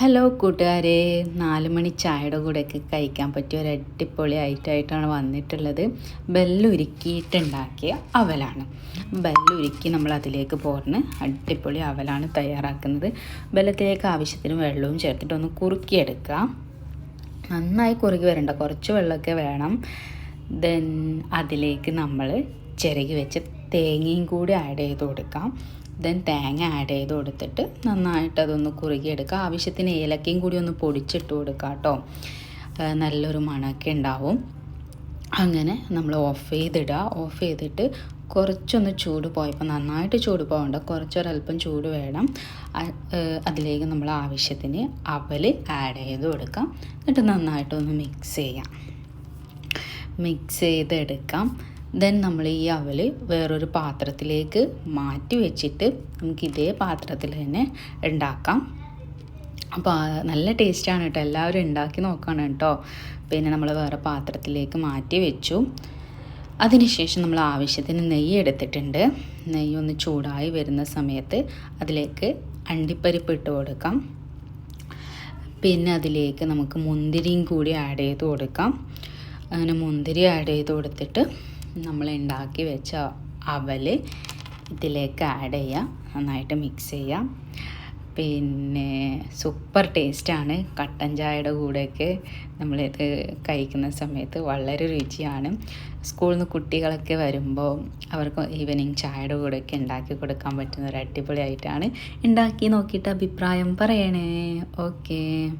Hello കൂട്ടുകാരെ. നാല് മണി ചായയുടെ കൂടെയൊക്കെ കഴിക്കാൻ പറ്റിയ ഒരു അടിപൊളി ഐറ്റമായിട്ടാണ് വന്നിട്ടുള്ളത്. ബെല്ലുരുക്കിയിട്ടുണ്ടാക്കിയ അവലാണ്. ബെല്ലുരുക്കി നമ്മൾ അതിലേക്ക് പോർന്ന് അടിപൊളി അവലാണ് തയ്യാറാക്കുന്നത്. ബെല്ലത്തിലേക്ക് ആവശ്യത്തിന് വെള്ളവും ചേർത്തിട്ട് ഒന്ന് കുറുക്കിയെടുക്കുക. നന്നായി കുറുകി വരണ്ട. കുറച്ച് വെള്ളമൊക്കെ വേണം. ദെൻ അതിലേക്ക് നമ്മൾ ചിരകി വെച്ച് തേങ്ങയും കൂടി ആഡ് ചെയ്ത് കൊടുക്കാം. ദെൻ തേങ്ങ ആഡ് ചെയ്ത് കൊടുത്തിട്ട് നന്നായിട്ട് അതൊന്ന് കുറുകിയെടുക്കുക. ആവശ്യത്തിന് ഏലക്കയും കൂടി ഒന്ന് പൊടിച്ചിട്ട് കൊടുക്കുക കേട്ടോ. നല്ലൊരു മണമൊക്കെ ഉണ്ടാവും. അങ്ങനെ നമ്മൾ ഓഫ് ചെയ്തിടുക. ഓഫ് ചെയ്തിട്ട് കുറച്ചൊന്ന് ചൂട് പോയപ്പോൾ നന്നായിട്ട് ചൂട് പോകണ്ട കുറച്ചൊരല്പം ചൂട് വേണം. അതിലേക്ക് നമ്മൾ ആവശ്യത്തിന് അവൽ ആഡ് ചെയ്ത് കൊടുക്കാം. എന്നിട്ട് നന്നായിട്ടൊന്ന് മിക്സ് ചെയ്യാം. മിക്സ് ചെയ്തെടുക്കാം. ദെൻ നമ്മൾ ഈ അവൽ വേറൊരു പാത്രത്തിലേക്ക് മാറ്റി വെച്ചിട്ട് നമുക്ക് ഇതേ പാത്രത്തിൽ തന്നെ ഉണ്ടാക്കാം. അപ്പോൾ നല്ല ടേസ്റ്റാണ് കേട്ടോ. എല്ലാവരും ഉണ്ടാക്കി നോക്കണം കേട്ടോ. പിന്നെ നമ്മൾ വേറെ പാത്രത്തിലേക്ക് മാറ്റി വെച്ചു. അതിനുശേഷം നമ്മൾ ആവശ്യത്തിന് നെയ്യ് എടുത്തിട്ടുണ്ട്. നെയ്യ് ഒന്ന് ചൂടായി വരുന്ന സമയത്ത് അതിലേക്ക് അണ്ടിപ്പരിപ്പ് ഇട്ട് കൊടുക്കാം. പിന്നെ അതിലേക്ക് നമുക്ക് മുന്തിരിയും കൂടി ആഡ് ചെയ്ത് കൊടുക്കാം. അങ്ങനെ മുന്തിരി ആഡ് ചെയ്ത് കൊടുത്തിട്ട് നമ്മൾ ഉണ്ടാക്കി വെച്ച അവൽ ഇതിലേക്ക് ആഡ് ചെയ്യാം. നന്നായിട്ട് മിക്സ് ചെയ്യാം. പിന്നെ സൂപ്പർ ടേസ്റ്റാണ് കട്ടൻ ചായയുടെ കൂടെയൊക്കെ നമ്മളിത് കഴിക്കുന്ന സമയത്ത് വളരെ രുചിയാണ്. സ്കൂളിൽ നിന്ന് കുട്ടികളൊക്കെ വരുമ്പോൾ അവർക്ക് ഈവനിങ് ചായയുടെ കൂടെയൊക്കെ ഉണ്ടാക്കി കൊടുക്കാൻ പറ്റുന്ന ഒരു അടിപൊളിയായിട്ടാണ്. ഉണ്ടാക്കി നോക്കിയിട്ട് അഭിപ്രായം പറയണേ. ഓക്കേ